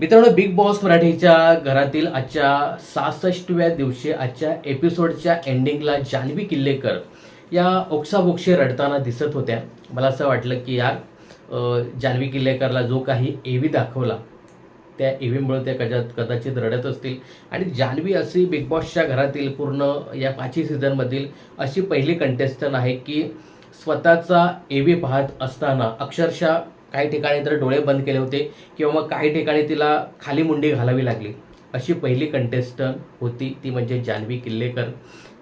मित्रांनो big boss मराठीच्या घरातील आजच्या सहासष्टव्या दिवशी आजच्या एपिसोडच्या एंडिंगला जान्हवी किल्लेकर या ओक्साबोक्षी रडताना दिसत होत्या. मला असं वाटलं की यार जान्हवी किल्लेकरला जो काही एव्ही दाखवला त्या एव्हीमुळे त्या कदा कदाचित रडत असतील. आणि जान्हवी अशी बिग बॉसच्या घरातील पूर्ण या पाचही सीझनमधील अशी पहिली कंटेस्टंट आहे की स्वतःचा एव्ही पाहत असताना अक्षरशः काही ठिकाणी तर डोळे बंद केले होते किंवा मग काही ठिकाणी तिला खाली मुंडी घालावी लागली. अशी पहिली कंटेस्टंट होती ती म्हणजे जान्हवी किल्लेकर.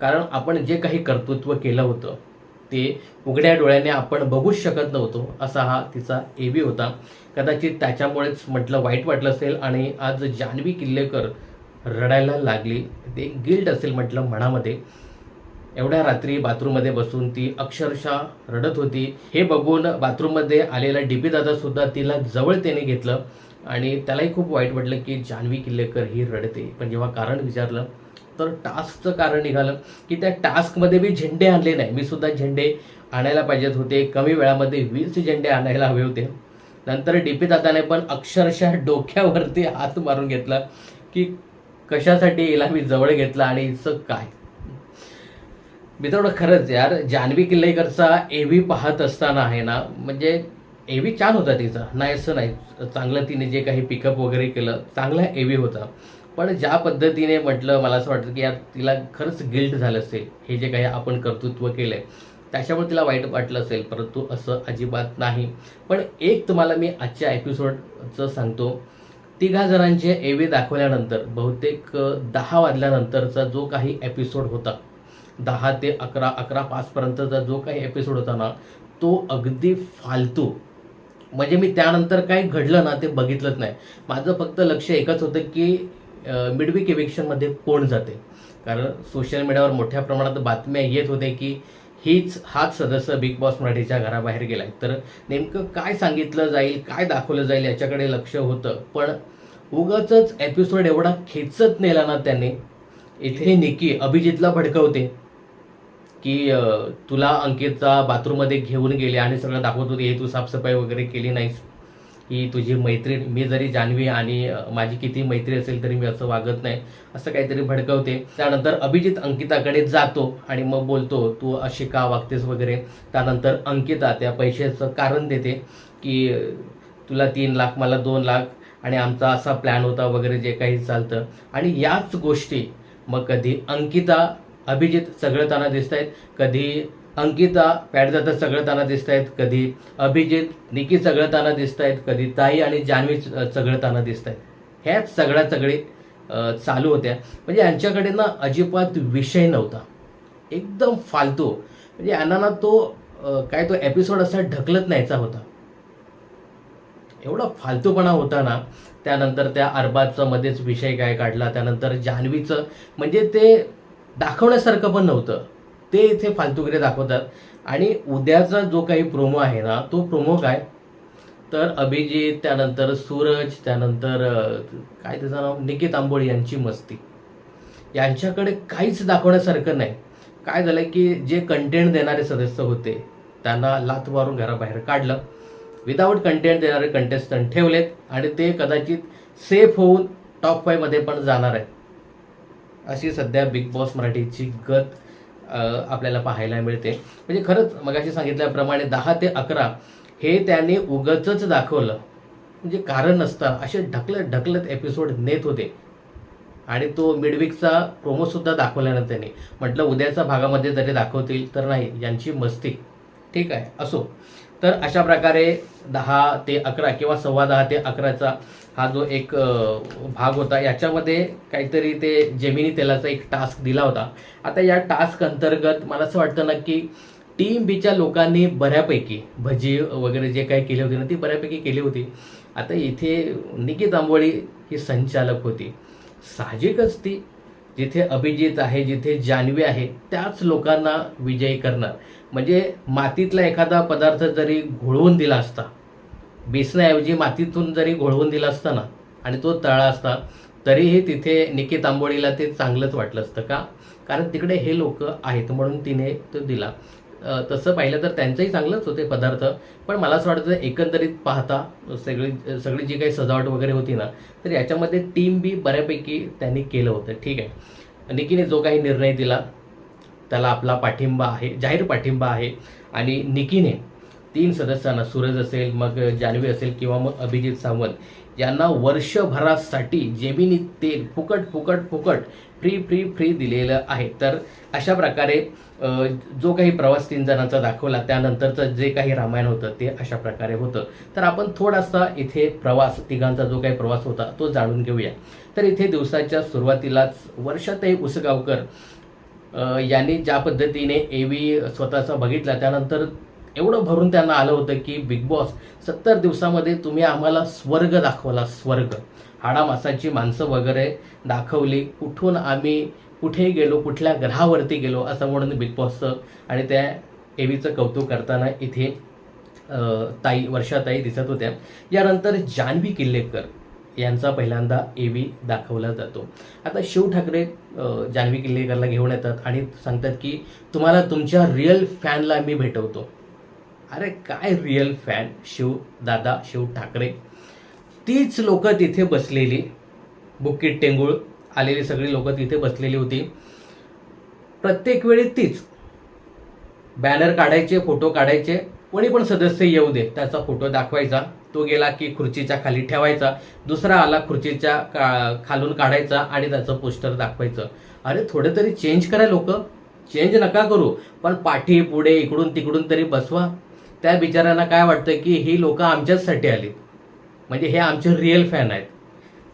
कारण आपण जे काही कर्तृत्व केलं होतं ते उघड्या डोळ्याने आपण बघूच शकत नव्हतो असा हा तिचा एबी होता. कदाचित त्याच्यामुळेच म्हटलं वाईट वाटलं असेल आणि आज जान्हवी किल्लेकर रडायला लागली. ते गिल्ट असेल म्हटलं मनामध्ये. एवढ्या रात्री बाथरूममध्ये बसून ती अक्षरशः रडत होती. हे बघून बाथरूममध्ये आलेला डीपी पी दादासुद्धा तिला जवळ त्याने घेतलं आणि त्यालाही खूप वाईट वाटलं की जान्हवी किल्लेकर ही रडते. पण जेव्हा कारण विचारलं तर टास्कचं कारण निघालं की त्या टास्कमध्ये मी झेंडे आणले नाही. मी सुद्धा झेंडे आणायला पाहिजेत होते. कमी वेळामध्ये वीस झेंडे आणायला हवे होते. नंतर डी पी दादाने पण अक्षरशः डोक्यावरती हात मारून घेतला की कशासाठी हिला मी जवळ घेतला आणि हिचं काय? मित्रांनो खरंच यार जान्हवी किल्लेकरचा एव्ही पाहत असताना आहे ना म्हणजे एव्ही छान होता तिचा. नाही असं नाही चांगलं तिने जे काही पिकअप वगैरे केलं चांगला एव्ही होता. पण ज्या पद्धतीने म्हटलं मला असं वाटतं की यार तिला खरंच गिल्ट झालं असेल हे जे काही आपण कर्तृत्व केलं आहे त्याच्यामुळे तिला वाईट वाटलं असेल परंतु असं अजिबात नाही. पण एक तुम्हाला मी आजच्या एपिसोडचं सांगतो. तिघा जणांचे एव्ही दाखवल्यानंतर बहुतेक दहा वाजल्यानंतरचा जो काही एपिसोड होता दहा ते अकरा अकरा पाचपर्यंतचा जो काही एपिसोड होता ना तो अगदी फालतू. म्हणजे मी त्यानंतर काही घडलं ना ते बघितलंच नाही. माझं फक्त लक्ष एकच होतं की मिडविक इव्हिक्शनमध्ये कोण जाते? कारण सोशल मीडियावर मोठ्या प्रमाणात बातम्या येत होते की हीच हाच सदस्य बिग बॉस मराठीच्या घराबाहेर गेलाय. तर नेमकं काय सांगितलं जाईल काय दाखवलं जाईल याच्याकडे लक्ष होतं. पण उगाच एपिसोड एवढा खेचत नेला ना त्याने. इथे निकी अभिजितला भडकवते. की तुला अंकितचा बाथरूममध्ये घेऊन गेले आणि सगळं दाखवत होते हे तू साफसफाई वगैरे केली नाहीस. ही तुझी मैत्रीण मी जरी जान्हवी आणि माझी किती मैत्री असेल तरी मी असं वागत नाही. असं काहीतरी भडकवते. त्यानंतर अभिजित अंकिताकडे जातो आणि मग बोलतो तू अशी का वागतेस वगैरे? त्यानंतर अंकिता त्या पैशाचं कारण देते की तुला तीन लाख मला दोन लाख आणि आमचा असा प्लॅन होता वगैरे जे काही चालतं. आणि याच गोष्टी मग कधी अंकिता अभिजित चघळताना दिसत आहेत कधी अंकिता पॅडदादा चघळताना दिसत आहेत कधी अभिजित निकी चघळताना दिसत आहेत कधी ताई आणि जान्हवी चघळताना दिसत आहेत ह्याच सगळ्या सगळे चालू होत्या. म्हणजे यांच्याकडे ना अजिबात विषय नव्हता. एकदम फालतू. म्हणजे यांना ना तो काय तो एपिसोड असा ढकलत न्यायचा होता. एवढा फालतूपणा होता ना त्यानंतर त्या अरबाजचा मध्येच विषय काय काढला त्यानंतर जान्हवीचं. म्हणजे ते दाखवण्यासारखं पण नव्हतं. ते इथे फालतुगिरे दाखवतात. आणि उद्याचा जो काही प्रोमो आहे ना तो प्रोमो काय? तर अभिजित त्यानंतर सूरज त्यानंतर काय त्याचं नाव? निकेत आंबोळी यांची मस्ती. यांच्याकडे काहीच दाखवण्यासारखं नाही. काय झालं की जे कंटेंट देणारे सदस्य होते त्यांना लाथ मारून घराबाहेर काढलं. विदाऊट कंटेंट देणारे कंटेस्टंट ठेवलेत. आणि ते कदाचित सेफ होऊन टॉप फायमध्ये पण जाणार आहेत. अशी सध्या बिग बॉस मराठीची गत आपल्याला पाहायला मिळते. म्हणजे खरंच मगाशी सांगितल्याप्रमाणे दहा ते अकरा हे त्याने उगचच दाखवलं. म्हणजे कारण नसता असे ढकलत ढकलत एपिसोड नेत होते. आणि तो मिडविकचा प्रोमोसुद्धा दाखवला ना त्यांनी. म्हटलं उद्याच्या भागामध्ये जरी दाखवतील तर नाही यांची मस्ती. ठीक आहे असो. तर अशा प्रकारे दहा ते अकरा किंवा सव्वा दहा ते अकराचा हा जो एक भाग होता याच्यामध्ये काहीतरी ते जेमिनी तेलाचा एक टास्क दिला होता. आता या टास्क अंतर्गत मला असं वाटतं ना की टीम बीच्या लोकांनी बऱ्यापैकी भजी वगैरे जे काही केली होती ना ती बऱ्यापैकी केली होती. आता इथे निकित आंबोळी ही संचालक होती. साहजिकच ती जिथे अभिजित आहे जिथे जान्हवी आहे त्याच लोकांना विजयी करणार. म्हणजे मातीतला एखादा पदार्थ जरी घोळवून दिला असता बेसनाऐवजी मातीतून जरी घोळवून दिला असता ना आणि तो तळा असता तरीही तिथे निकी आंबोळीला ते चांगलंच वाटलं असतं का? कारण तिकडे हे लोक आहेत म्हणून तिने तो दिला. तसं पाहिलं तर त्यांचंही चांगलंच होते पदार्थ पण मला असं वाटतं एकंदरीत पाहता सगळी सगळी जी काही सजावट वगैरे होती ना तर याच्यामध्ये टीम बी बऱ्यापैकी त्यांनी केलं होतं. ठीक आहे. निकीने जो काही निर्णय दिला त्याला आपला पाठिंबा आहे जाहीर पाठिंबा आहे आणि निकीने तीन सदस्यांना सूरज असेल मग जान्हवी असेल किंवा मग अभिजित सावंत यांना वर्षभरासाठी जेमिनी तेल फुकट फुकट फुकट फ्री फ्री फ्री दिलेलं आहे. तर अशा प्रकारे जो काही प्रवास तीन जणांचा दाखवला त्यानंतरचं जे काही रामायण होतं ते अशा प्रकारे होतं. तर आपण थोडासा इथे प्रवास तिघांचा जो काही प्रवास होता तो जाणून घेऊया. तर इथे दिवसाच्या सुरुवातीलाच वर्षातही उसगावकर यांनी ज्या पद्धतीने एवी स्वतःचा बघितला त्यानंतर एवढं भरून त्यांना आलं होतं की बिग बॉस सत्तर दिवसामध्ये तुम्ही आम्हाला स्वर्ग दाखवला स्वर्ग. हाडामासाची माणसं वगैरे दाखवली. कुठून आम्ही कुठे गेलो कुठल्या ग्रहावरती गेलो असं म्हणून बिग बॉसचं आणि त्या एवीचं कौतुक करताना इथे ताई वर्षाताई दिसत होत्या. यानंतर जान्हवी किल्लेकर यांचा पहिल्यांदा एवी दाखवला जातो. आता शिव ठाकरे जान्हवी किल्लेकरला घेऊन येतात आणि सांगतात की तुम्हाला तुमच्या रिअल फॅनला मी भेटवतो. अरे काय रिअल फॅन शिव दादा शिव ठाकरे? तीच लोक तिथे बसलेली. बुकीट टेंगुळ आलेली सगळी लोक तिथे बसलेली होती. प्रत्येक वेळी तीच. बॅनर काढायचे फोटो काढायचे. कोणी पण सदस्य येऊ दे त्याचा फोटो दाखवायचा. तो गेला की खुर्चीच्या खाली ठेवायचा. दुसरा आला खुर्चीच्या का खालून काढायचा आणि त्याचं पोस्टर दाखवायचं. अरे थोडं तरी चेंज करा लोक. चेंज नका करू. पण पाठी पुढे इकडून तिकडून तरी बसवा. त्या बिचाऱ्यांना काय वाटतं की ही लोक आमच्याचसाठी आली म्हणजे हे आमचे रिअल फॅन आहेत.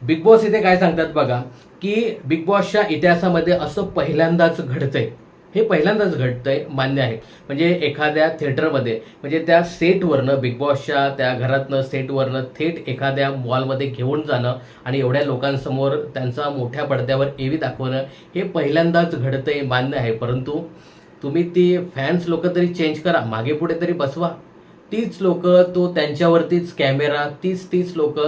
बिग बॉस इथे काय सांगतात बघा की बिग बॉसच्या इतिहासामध्ये असं पहिल्यांदाच घडतंय. हे पहिल्यांदाच घडतंय मान्य आहे. म्हणजे एखाद्या थिएटरमध्ये म्हणजे त्या सेटवरनं बिग बॉसच्या त्या घरातनं सेटवरनं थेट एखाद्या मॉलमध्ये घेऊन जाणं आणि एवढ्या लोकांसमोर त्यांचा मोठ्या पडद्यावर एवी दाखवणं हे पहिल्यांदाच घडतंय मान्य आहे. परंतु तुम्ही ती फॅन्स लोक तरी चेंज करा. मागे पुढे तरी बसवा. तीच लोक तो त्यांच्यावरतीच कॅमेरा तीच तीच लोक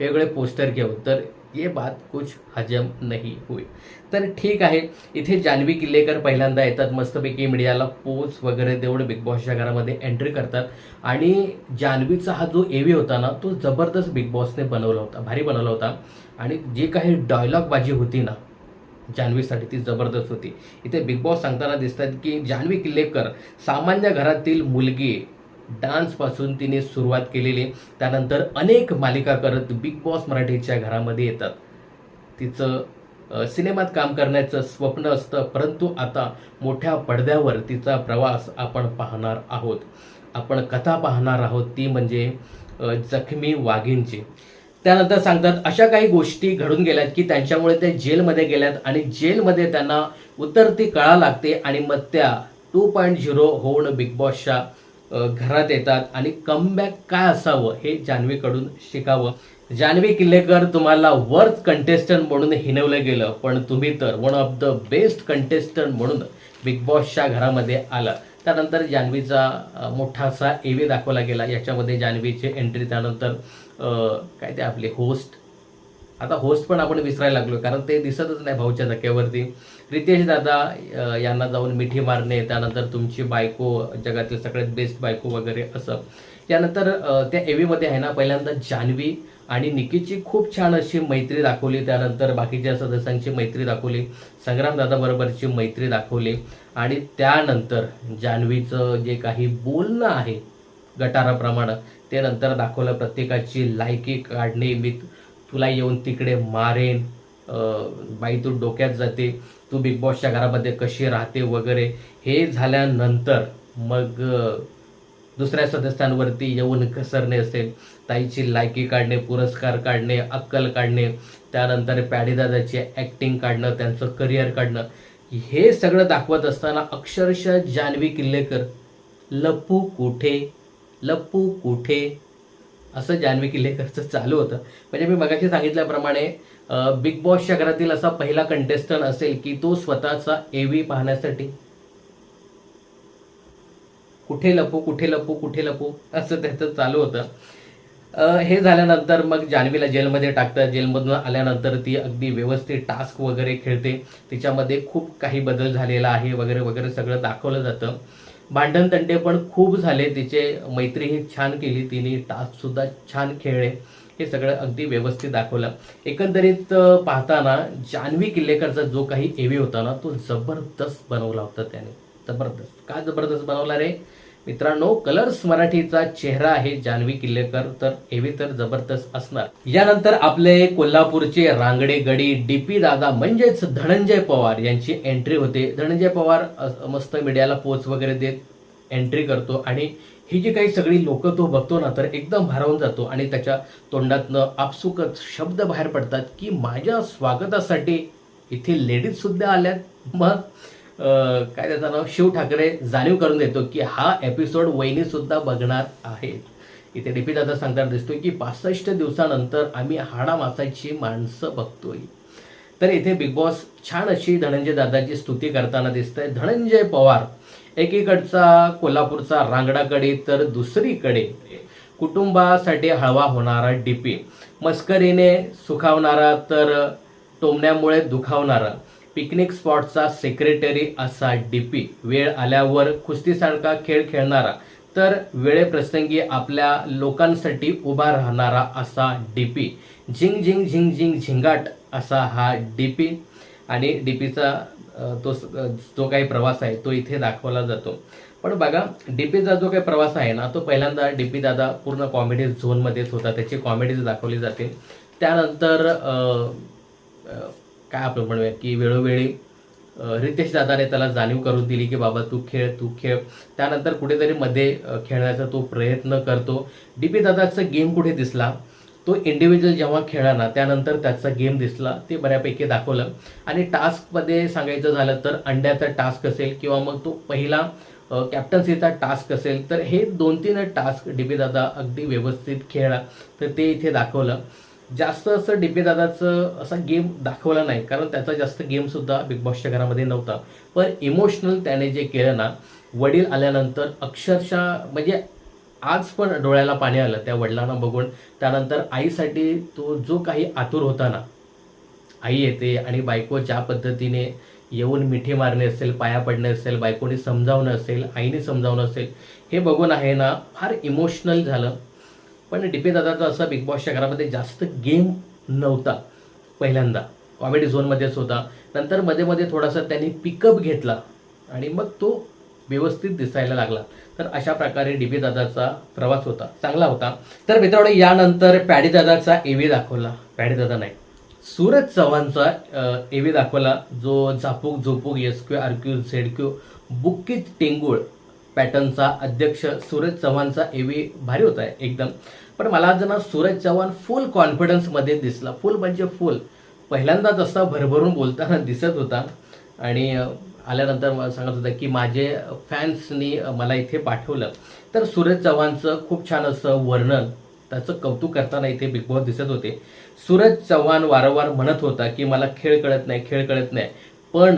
वेगळे पोस्टर घेऊन. तर ये बात कुछ हजम नाही होईल तर ठीक आहे. इथे जान्हवी किल्लेकर पहिल्यांदा येतात. मस्तपैकी मीडियाला पोच वगैरे देऊन बिग बॉसच्या घरामध्ये एंट्री करतात. आणि जान्हवीचा हा जो एवी होता ना तो जबरदस्त बिग बॉसने बनवला होता. भारी बनवला होता. आणि जी काही डायलॉगबाजी होती ना जान्हवीसाठी ती जबरदस्त होती. इथे बिग बॉस सांगताना दिसतात की जान्हवी किल्लेकर सामान्य घरातील मुलगी डान्सपासून तिने सुरुवात केलेली. त्यानंतर अनेक मालिका करत बिग बॉस मराठीच्या घरामध्ये येतात. तिचं सिनेमात काम करण्याचं स्वप्न असतं परंतु आता मोठ्या पडद्यावर तिचा प्रवास आपण पाहणार आहोत. आपण कथा पाहणार आहोत ती म्हणजे जखमी वाघींची त्यानंतर सांगतात अशा काही गोष्टी घडून गेल्यात की त्यांच्यामुळे ते जेलमध्ये गेल्यात आणि जेलमध्ये त्यांना उतरती कळा लागते आणि मग त्या टू पॉईंट झिरो होऊन बिग बॉसच्या घरात येतात. आणि कमबॅक काय असावं हे जान्हवीकडून शिकावं. जान्हवी किल्लेकर तुम्हाला वर्थ कंटेस्टंट म्हणून हिनवलं गेलं पण तुम्ही तर one of the best contestant म्हणून बिग बॉसच्या घरामध्ये आला त्यानंतर जान्हवीचा मोठासा एव्ही दाखवला गेला. याच्यामध्ये जान्हवीची एंट्री त्यानंतर काय ते आपले होस्ट आता होस्ट पण आपण विसरायला लागलो कारण ते दिसतच नाही भाऊच्या धक्क्यावरती रितेश दादा यांना जाऊन मिठी मारणे त्यानंतर तुमची बायको जगातील सगळ्यात बेस्ट बायको वगैरे असं. त्यानंतर त्या एव्हीमध्ये आहे ना पहिल्यांदा जान्हवी आणि निकीची खूप छान अशी मैत्री दाखवली त्यानंतर बाकीच्या सदस्यांची मैत्री दाखवली संग्रामदादाबरोबरची मैत्री दाखवली आणि त्यानंतर जान्हवीचं जे काही बोलणं आहे गटाराप्रमाणे ते नंतर दाखवलं प्रत्येकाची लायकी काढणे मी तुला येऊन तिकडे मारेन बाई तू डोक्यात जाते तू बिग बॉसच्या घरामध्ये कशी राहते वगैरे हे झाल्यानंतर मग दुसऱ्या सदस्यांवरती येऊन घसरणे असेल ताईची लायकी काढणे पुरस्कार काढणे अक्कल काढणे त्यानंतर पॅडीदादाची ॲक्टिंग काढणं त्यांचं करिअर काढणं हे सगळं दाखवत असताना अक्षरशः जान्हवी किल्लेकर लपू कुठे? लपू कुठे? असं जान्हवी किल्लेकरचं चालू होतं. म्हणजे मी मगाशी सांगितल्याप्रमाणे बिग बॉसच्या घरातील असा पहिला कंटेस्टंट असेल की तो स्वतःचा एव्ही पाहण्यासाठी. कुठे लपू कुठे लपू कुठे लपू? असं त्याचं चालू होतं. हे झाल्यानंतर मग जान्हवीला जेलमध्ये टाकतात. जेलमधून आल्यानंतर ती अगदी व्यवस्थित टास्क वगैरे खेळते. तिच्यामध्ये खूप काही बदल झालेला आहे वगैरे वगैरे सगळं दाखवलं जातं. भांडण तंटे पण खूप झाले. तिचे मैत्रीही छान केली. तिने टास्कसुद्धा छान खेळले. हे सगळं अगदी व्यवस्थित दाखवलं. एकंदरीत पाहताना जान्हवी किल्लेकरचा जो काही एवी होता ना तो जबरदस्त बनवला होता त्याने. जबरदस्त. का जबरदस्त बनवला रे? मित्रांनो कलर्स मराठीचा चेहरा आहे जान्हवी किल्लेकर तर एवी तर जबरदस्त असणार. यानंतर आपले कोल्हापूरचे रांगडे गडी डीपी दादा म्हणजेच धनंजय पवार यांची एंट्री होते. धनंजय पवार मस्त मीडियाला पोच वगैरे देत एंट्री करतो आणि ही जी काही सगळी लोक तो बघतो ना तर एकदम भारावून जातो आणि त्याच्या तोंडातनं आपसुकच शब्द बाहेर पडतात की माझ्या स्वागतासाठी इथे लेडीज सुद्धा आल्यात. मग काय त्याचं नाव? शिव ठाकरे जाणीव करून देतो की हा एपिसोड वहिनी सुद्धा बघणार आहेत. इथे डीपी दादा सांगताना दिसतोय की पासष्ट दिवसानंतर आम्ही हाडा मासाची माणसं बघतोय. तर इथे बिग बॉस छान अशी धनंजय दादाची स्तुती करताना दिसतंय. धनंजय पवार एकीकडचा कोल्हापूरचा रांगडाकडे तर दुसरीकडे कुटुंबासाठी हळवा होणारा डीपी मस्करीने सुखावणारा तर टोमण्यामुळे दुखावणारा. पिकनिक स्पॉटचा सेक्रेटरी असा डी पी वेळ आल्यावर कुस्तीसारखा खेळ खेळणारा तर वेळेप्रसंगी आपल्या लोकांसाठी उभा राहणारा असा डी पी झिंग झिंग झिंग झिंग झिंगाट असा हा डी पी आणि डी पीचा तो जो काही प्रवास आहे तो इथे दाखवला जातो. पण बघा डी पीचा जो काही प्रवास आहे ना तो पहिल्यांदा डी पी दादा पूर्ण कॉमेडी झोनमध्येच होता. त्याची कॉमेडीज दाखवली जाते. त्यानंतर काय आपण म्हणूया की वेळोवेळी रितेश दादाने त्याला जाणीव करून दिली की बाबा तू खेळ तू खेळ. त्यानंतर कुठेतरी मध्ये खेळण्याचा तो प्रयत्न करतो. डी पी दादाचा गेम कुठे दिसला? तो इंडिव्हिज्युअल जेव्हा खेळला ना त्यानंतर त्याचा गेम दिसला. ते बऱ्यापैकी दाखवलं. आणि टास्कमध्ये सांगायचं झालं तर अंड्याचा टास्क असेल किंवा मग तो पहिला कॅप्टन्सीचा टास्क असेल तर हे दोन तीन टास्क डी पी दादा अगदी व्यवस्थित खेळला. तर ते इथे दाखवलं. जास्त असं डिबेदादाचं दादाचं असा गेम दाखवला नाही कारण त्याचा जास्त गेमसुद्धा बिग बॉसच्या घरामध्ये नव्हता. पण इमोशनल त्याने जे केलं ना वडील आल्यानंतर अक्षरशः म्हणजे आज पण डोळ्याला पाणी आलं त्या वडिलांना बघून. त्यानंतर आईसाठी तो जो काही आतुर होता ना आई येते आणि बायको ज्या पद्धतीने येऊन मिठी मारणे असेल पाया पडणे असेल बायकोने समजावणं असेल आईने समजावणं असेल हे बघून आहे ना फार इमोशनल झालं. पण डी दादाचा असा बिग बॉसच्या घरामध्ये जास्त गेम नव्हता पहिल्यांदा. कॉमेडी झोनमध्येच होता. नंतर मध्ये मध्ये थोडासा त्यांनी पिकअप घेतला आणि मग तो व्यवस्थित दिसायला लागला. तर अशा प्रकारे डीबी दादाचा प्रवास होता चांगला होता. तर मित्रांनो यानंतर पॅडी दादाचा एव्ही दाखवला. पॅडी दादा नाही सूरज चव्हाणचा एव्ही दाखवला जो झापूक झोपूक S Q R Q Z Q बुक्कीत टेंगुळ पॅटर्नचा अध्यक्ष सूरज चव्हाणचा एव्ही भारी होता एकदम. पण मला आज ना सूरज चव्हाण फुल कॉन्फिडन्समध्ये दिसला. फुल म्हणजे फुल पहिल्यांदा तसा भरभरून बोलताना दिसत होता. आणि आल्यानंतर मला सांगत होता की माझे फॅन्सनी मला इथे पाठवलं. तर सूरज चव्हाणचं खूप छान असं वर्णन त्याचं कौतुक करताना इथे बिग बॉस दिसत होते. सूरज चव्हाण वारंवार म्हणत होता की मला खेळ कळत नाही खेळ कळत नाही. पण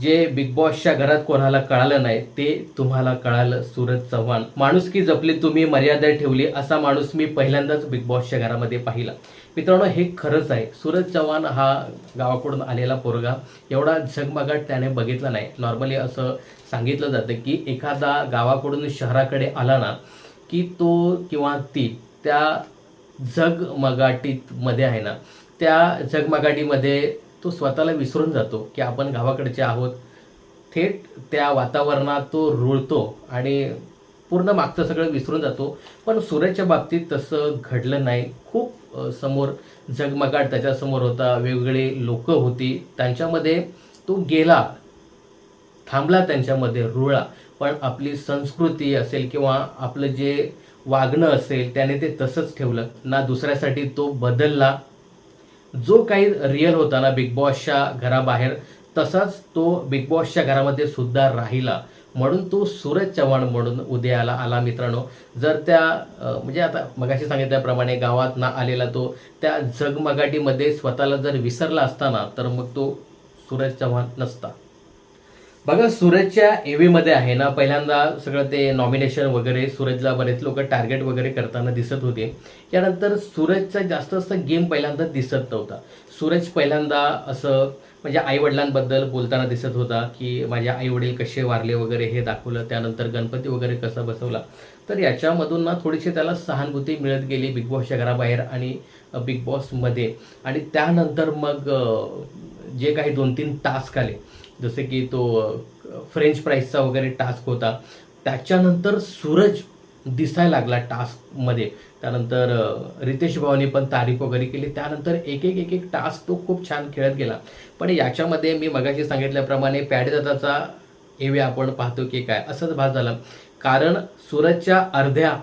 जे बिग बॉसच्या घरात कोणाला कळालं नाही ते तुम्हाला कळालं सूरज चव्हाण. माणुसकी जपली तुम्ही मर्यादा ठेवली असा माणूस मी पहिल्यांदाच बिग बॉसच्या घरामध्ये पाहिला. मित्रांनो हे खरंच आहे. सूरज चव्हाण हा गावाकडून आलेला पोरगा. एवढा झगमगाट त्याने बघितला नाही. नॉर्मली असं सांगितलं जातं की एखादा गावाकडून शहराकडे आला ना की तो किंवा ती त्या जगमगाटीत मध्ये आहे ना त्या जगमगाटीमध्ये तो स्वतःला विसरून जातो की आपण गावाकडचे आहोत. थेट त्या वातावरणात तो रुळतो आणि पूर्ण मागचं सगळं विसरून जातो. पण सूर्याच्या बाबतीत तसं घडलं नाही. खूप समोर जगमगाट त्याच्यासमोर होता. वेगवेगळे लोक होती. त्यांच्यामध्ये तो गेला. थांबला त्यांच्यामध्ये रुळला. पण आपली संस्कृती असेल किंवा आपलं जे वागणं असेल त्याने ते तसंच ठेवलं. ना दुसऱ्यासाठी तो बदलला. जो काही रिअल होता ना बिग बॉसच्या घराबाहेर तसाच तो बिग बॉसच्या घरामध्ये सुद्धा राहिला. म्हणून तो सूरज चव्हाण म्हणून उदयाला आला मित्रांनो. जर त्या म्हणजे आता मगाशी सांगितल्याप्रमाणे गावात ना आलेला तो त्या जगमगाटीमध्ये स्वतःला जर विसरला असताना तर मग तो सूरज चव्हाण नसता. बघा सूरजच्या एव्ही मध्ये आहे ना पहिल्यांदा सगळं ते नॉमिनेशन वगैरे सूरजला बरेच लोक टार्गेट वगैरे करताना दिसत होते. यानंतर सूरजचा जास्त असं गेम पहिल्यांदा दिसत नव्हता. सूरज पहिल्यांदा असं म्हणजे आईवडिलांबद्दल बोलताना दिसत होता की माझे आईवडील कसे वारले वगैरे हे दाखवलं. त्यानंतर गणपती वगैरे कसा बसवला. तर याच्यामधून ना थोडीशी त्याला सहानुभूती मिळत गेली बिग बॉसच्या घराबाहेर आणि बिग बॉसमध्ये. आणि त्यानंतर मग जे काही दोन तीन टास्क आले जसे की तो फ्रेंच प्राईसचा वगैरे टास्क होता. त्याच्यानंतर सूरज दिसायला लागला टास्कमध्ये त्यानंतर रितेश भाऊनी पण तारीफ वगैरे केली. त्यानंतर एक एक एक एक टास्क तो खूप छान खेळत गेला. पण याच्यामध्ये मी मगाशी सांगितल्याप्रमाणे पॅडेदादाचा एवे आपण पाहतो की काय असंच भास झाला. कारण सूरजच्या अर्ध्या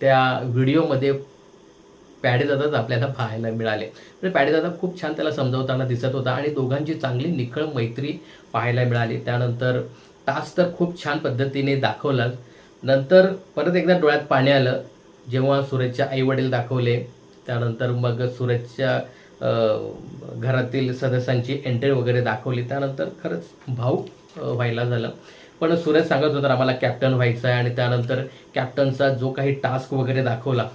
त्या व्हिडिओमध्ये पॅडेदादाच आपल्याला पाहायला मिळाले. तर पॅडेदादा खूप छान त्याला समजावताना दिसत होता आणि दोघांची चांगली निखळ मैत्री पाहायला मिळाली. त्यानंतर टास्क तर खूप छान पद्धतीने दाखवला. नंतर परत एकदा डोळ्यात पाणी आलं जेव्हा सूरजच्या आई वडील दाखवले. त्यानंतर मग सूरजच्या घरातील सदस्यांची एंट्री वगैरे दाखवली. त्यानंतर खरंच भाऊ व्हायला झालं. पण सूरज सांगत होता आम्हाला कॅप्टन व्हायचं आहे आणि त्यानंतर कॅप्टनचा जो काही टास्क वगैरे दाखवला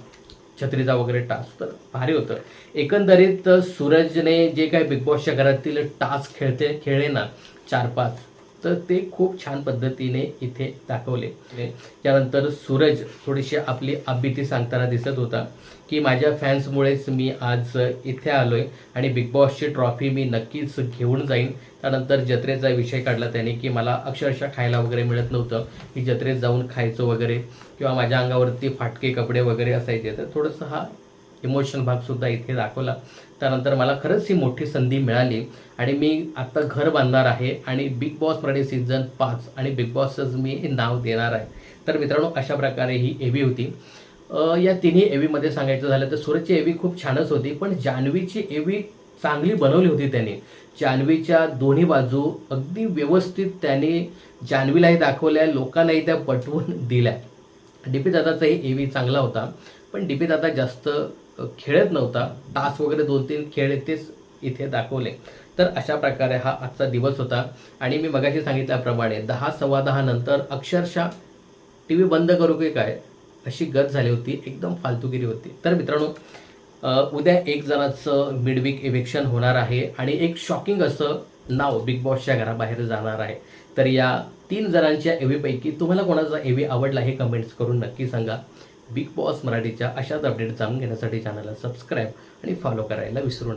छत्रीचा वगैरे टास्क तर भारी होतं. एकंदरीत सूरजने जे काही बिग बॉसच्या घरातील टास्क खेळते खेळले ना चार पाच तर ते खूप छान पद्धतीने इथे दाखवले. म्हणजे त्यानंतर सूरज थोडीशी आपली आबिती सांगताना दिसत होता की माझ्या फॅन्समुळेच मी आज इथे आलो आहे आणि बिग बॉसची ट्रॉफी मी नक्कीच घेऊन जाईन. त्यानंतर जत्रेचा विषय काढला त्याने की मला अक्षरशः खायला वगैरे मिळत नव्हतं. की जत्रेत जाऊन खायचं वगैरे किंवा माझ्या अंगावरती फाटके कपडे वगैरे असायचे. तर थोडंसं हा इमोशन भागसुद्धा इथे दाखवला. त्यानंतर मला खरंच ही मोठी संधी मिळाली आणि मी आत्ता घर बांधणार आहे आणि बिग बॉस प्रणे सीझन पाच आणि बिग बॉसच मी हे नाव देणार आहे. तर मित्रांनो अशा प्रकारे ही एव्ही होती. या तिन्ही एव्हीमध्ये सांगायचं झालं तर सूरजची एव्ही खूप छानच होती पण जान्हवीची एव्ही चांगली बनवली होती त्याने. जान्हवीच्या दोन्ही बाजू अगदी व्यवस्थित त्याने जान्हवीलाही दाखवल्या लोकांनाही त्या पटवून दिल्या. डी पी दादाचाही एव्ही चांगला होता पण डी पी दादा जास्त खेळत नव्हता. तास वगैरे दोन तीन खेळ तेच इथे दाखवले. तर अशा प्रकारे हा आजचा दिवस होता. आणि मी मगाशी सांगितल्याप्रमाणे दहा सव्वा दहा नंतर अक्षरशः टी व्ही बंद करू की काय अशी गत झाली होती. एकदम फालतूगिरी होती. तर मित्रांनो उद्या एक जणाचं मिडवीक इव्हेक्शन होणार आहे. आणि एक शॉकिंग असं नाव बिग बॉसच्या घराबाहेर जाणार आहे. तर या तीन जणांच्या एव्हीपैकी तुम्हाला कोणाचा एव्ही आवडला हे कमेंट्स करून नक्की सांगा. बिग बॉस मराठीच्या अशाच अपडेट जाणून घेण्यासाठी चॅनलला सबस्क्राईब आणि फॉलो करायला विसरू नका.